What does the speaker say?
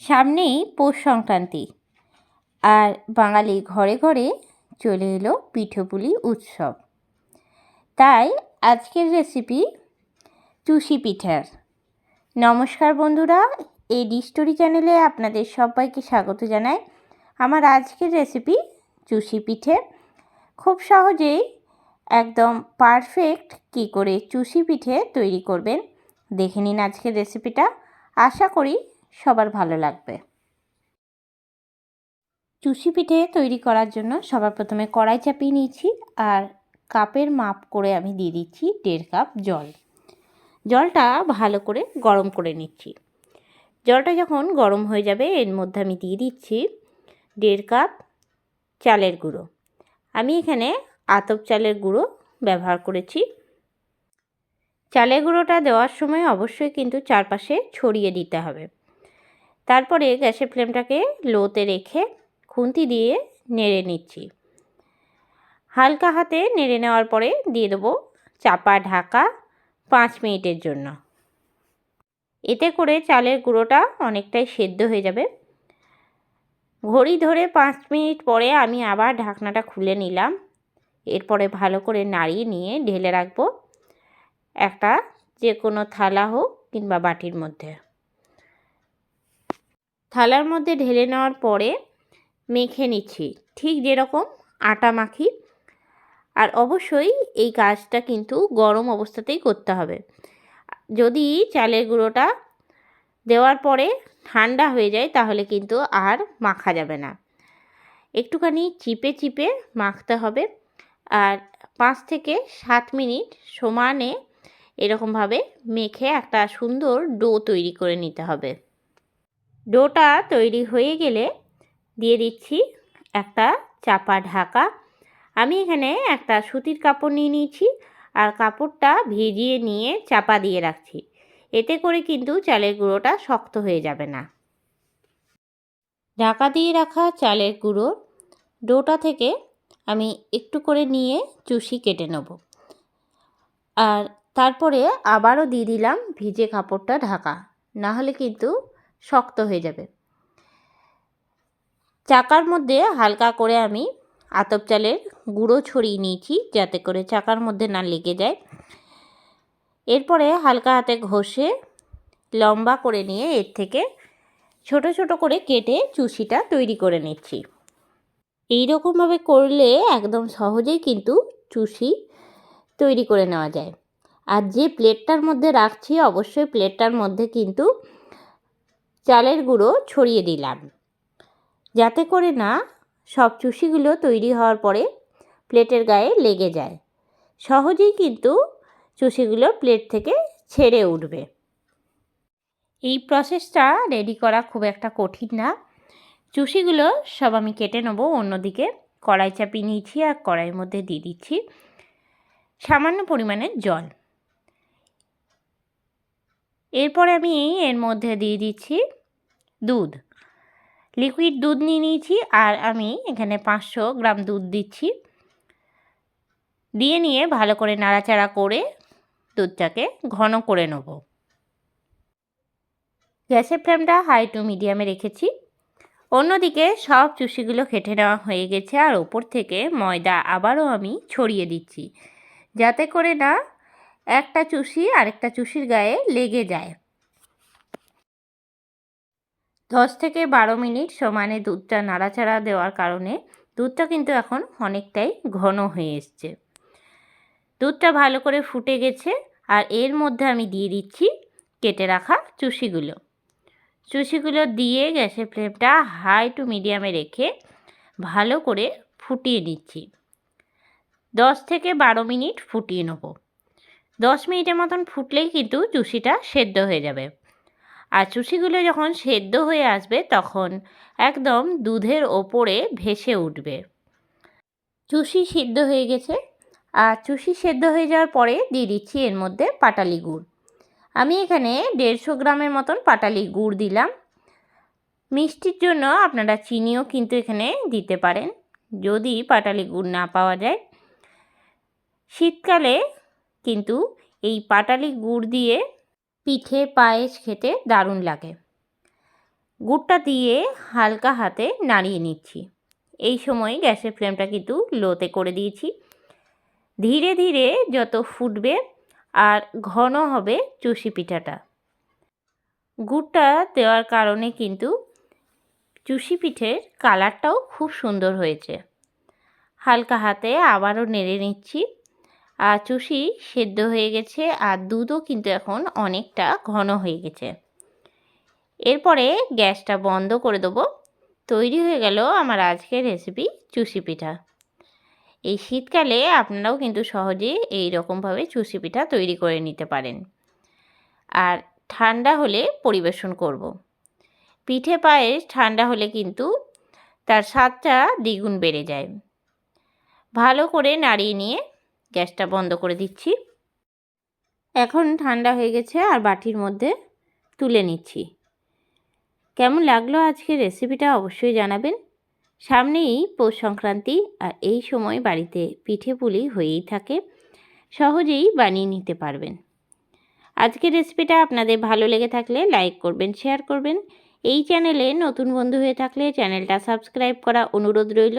সামনেই পৌষ সংক্রান্তি। আর বাঙালি ঘরে ঘরে চলে এলো পিঠেপুলি উৎসব। তাই আজকের রেসিপি চুষি পিঠার। নমস্কার বন্ধুরা, এই ডিস্টোরি চ্যানেলে আপনাদের সবাইকে স্বাগত জানাই। আমার আজকের রেসিপি চুষি পিঠে। খুব সহজেই একদম পারফেক্ট কি করে চুষি পিঠে তৈরি করবেন। দেখে নিন আজকের রেসিপিটা আশা করি সবার ভালো লাগবে। চুষি পিঠে তৈরি করার জন্য সবার প্রথমে কড়াই চাপিয়ে নিয়েছি আর কাপের মাপ করে আমি দিয়ে দিচ্ছি দেড় কাপ জল। জলটা ভালো করে গরম করে নিচ্ছি। জলটা যখন গরম হয়ে যাবে, এর মধ্যে আমি দিয়ে দিচ্ছি দেড় কাপ চালের গুঁড়ো। আমি এখানে আতপ চালের গুঁড়ো ব্যবহার করেছি। চালের গুঁড়োটা দেওয়ার সময় অবশ্যই কিন্তু চারপাশে ছড়িয়ে দিতে হবে। তারপরে গ্যাসের ফ্লেমটাকে লোতে রেখে খুন্তি দিয়ে নেড়ে নিচ্ছি। হালকা হাতে নেড়ে নেওয়ার পরে দিয়ে দেবো চাপা ঢাকা পাঁচ মিনিটের জন্য। এতে করে চালের গুঁড়োটা অনেকটাই সেদ্ধ হয়ে যাবে। ঘড়ি ধরে পাঁচ মিনিট পরে আমি আবার ঢাকনাটা খুলে নিলাম। এরপরে ভালো করে নাড়িয়ে নিয়ে ঢেলে রাখব। একটা যে কোনো থালা হোক কিংবা বাটির মধ্যে। থালার মধ্যে ঢেলে নেওয়ার পরে মেখে নিচ্ছি। ঠিক যেরকম আটা মাখি। আর অবশ্যই এই কাজটা কিন্তু গরম অবস্থাতেই করতে হবে। যদি চালের গুঁড়োটা দেওয়ার পরে ঠান্ডা হয়ে যায়, তাহলে কিন্তু আর মাখা যাবে না। একটুখানি চিপে চিপে মাখতে হবে। আর পাঁচ থেকে সাত মিনিট সমানে এরকমভাবে মেখে একটা সুন্দর ডো তৈরি করে নিতে হবে। ডোটা তৈরি হয়ে গেলে দিয়ে দিচ্ছি একটা চাপা ঢাকা। আমি এখানে একটা সুতির কাপড় নিয়ে নিয়েছি আর কাপড়টা ভিজিয়ে নিয়ে চাপা দিয়ে রাখছি। এতে করে কিন্তু চালের গুঁড়োটা শক্ত হয়ে যাবে না। ঢাকা দিয়ে রাখা চালের গুঁড়ো ডোটা থেকে আমি একটু করে নিয়ে চুষি কেটে নেব। আর তারপরে আবারও দিয়ে দিলাম ভিজে কাপড়টা ঢাকা। না হলে কিন্তু শক্ত হয়ে যাবে। চাকার মধ্যে হালকা করে আমি আতপ চালের গুঁড়ো ছড়িয়ে নিয়েছি যাতে করে চাকার মধ্যে না লেগে যায়। এরপরে হালকা হাতে ঘষে লম্বা করে নিয়ে এর থেকে ছোট ছোট করে কেটে চুষিটা তৈরি করে নিচ্ছি। এই রকমভাবে করলে একদম সহজেই কিন্তু চুষি তৈরি করে নেওয়া যায়। আর যে প্লেটটার মধ্যে রাখছি, অবশ্যই প্লেটটার মধ্যে কিন্তু চালের গুঁড়ো ছড়িয়ে দিলাম। যাতে করে না সব চুষিগুলো তৈরি হওয়ার পরে প্লেটের গায়ে লেগে যায়। সহজেই কিন্তু চুষিগুলো প্লেট থেকে ছেড়ে উঠবে। এই প্রসেসটা রেডি করা খুব একটা কঠিন না। চুষিগুলো সব আমি কেটে নেব, অন্যদিকে কড়াই চাপিয়ে নিয়েছি আর কড়াইয়ের মধ্যে দিয়ে দিচ্ছি সামান্য পরিমাণের জল। এরপরে আমি এই এর মধ্যে দিয়ে দিচ্ছি দুধ। লিকুইড দুধ নিয়ে নিয়েছি আর আমি এখানে পাঁচশো গ্রাম দুধ দিচ্ছি। দিয়ে নিয়ে ভালো করে নাড়াচাড়া করে দুধটাকে ঘন করে নেব। গ্যাসের ফ্লেমটা হাই টু মিডিয়ামে রেখেছি। অন্যদিকে সব চুষিগুলো খেটে নেওয়া হয়ে গেছে আর ওপর থেকে ময়দা আবারও আমি ছড়িয়ে দিচ্ছি। যাতে করে না একটা চুষি আরেকটা চুষির গায়ে লেগে যায়। দশ থেকে বারো মিনিট সমানে দুধটা নাড়াচাড়া দেওয়ার কারণে দুধটা কিন্তু এখন অনেকটাই ঘন হয়ে এসছে। দুধটা ভালো করে ফুটে গেছে আর এর মধ্যে আমি দিয়ে দিচ্ছি কেটে রাখা চুষিগুলো। চুষিগুলো দিয়ে গ্যাসের ফ্লেমটা হাই টু মিডিয়ামে রেখে ভালো করে ফুটিয়ে নিচ্ছি। দশ থেকে বারো মিনিট ফুটিয়ে নেব। দশ মিনিটের মতন ফুটলেই কিন্তু চুষিটা সেদ্ধ হয়ে যাবে। আর চুষিগুলো যখন সেদ্ধ হয়ে আসবে, তখন একদম দুধের ওপরে ভেসে উঠবে। চুষি সিদ্ধ হয়ে গেছে। আর চুষি সেদ্ধ হয়ে যাওয়ার পরে দিয়ে দিচ্ছি এর মধ্যে পাটালি গুড়। আমি এখানে দেড়শো গ্রামের মতন পাটালি গুড় দিলাম। মিষ্টির জন্য আপনারা চিনিও কিন্তু এখানে দিতে পারেন। যদি পাটালি গুড় না পাওয়া যায়। শীতকালে কিন্তু এই পাটালি গুড় দিয়ে পিঠে পায়েস খেতে দারুণ লাগে। গুড়টা দিয়ে হালকা হাতে নাড়িয়ে নিচ্ছি। এই সময় গ্যাসের ফ্লেমটা কিন্তু লোতে করে দিয়েছি। ধীরে ধীরে যত ফুটবে আর ঘন হবে চুষি পিঠাটা। গুড়টা দেওয়ার কারণে কিন্তু চুষি পিঠের কালারটাও খুব সুন্দর হয়েছে। হালকা হাতে আবারও নেড়ে নিচ্ছি। আর চুষি সেদ্ধ হয়ে গেছে আর দুধও কিন্তু এখন অনেকটা ঘন হয়ে গেছে। এরপরে গ্যাসটা বন্ধ করে দেবো। তৈরি হয়ে গেল আমার আজকের রেসিপি চুষি পিঠা। এই শীতকালে আপনারাও কিন্তু সহজে এই রকমভাবে চুষি পিঠা তৈরি করে নিতে পারেন। আর ঠান্ডা হলে পরিবেশন করব। পিঠে পায়েস ঠান্ডা হলে কিন্তু তার স্বাদটা দ্বিগুণ বেড়ে যায়। ভালো করে নাড়িয়ে নিয়ে গ্যাসটা বন্ধ করে দিচ্ছি। এখন ঠান্ডা হয়ে গেছে আর বাটির মধ্যে তুলে নিচ্ছি। কেমন লাগল আজকের রেসিপিটা অবশ্যই জানাবেন। সামনেই পৌষ সংক্রান্তি আর এই সময় বাড়িতে পিঠে পুলি হয়েই থাকে, সহজেই বানিয়ে নিতে পারবেন। আজকের রেসিপিটা আপনাদের ভালো লেগে থাকলে লাইক করবেন, শেয়ার করবেন। এই চ্যানেলে নতুন বন্ধু হয়ে থাকলে চ্যানেলটা সাবস্ক্রাইব করা অনুরোধ রইল।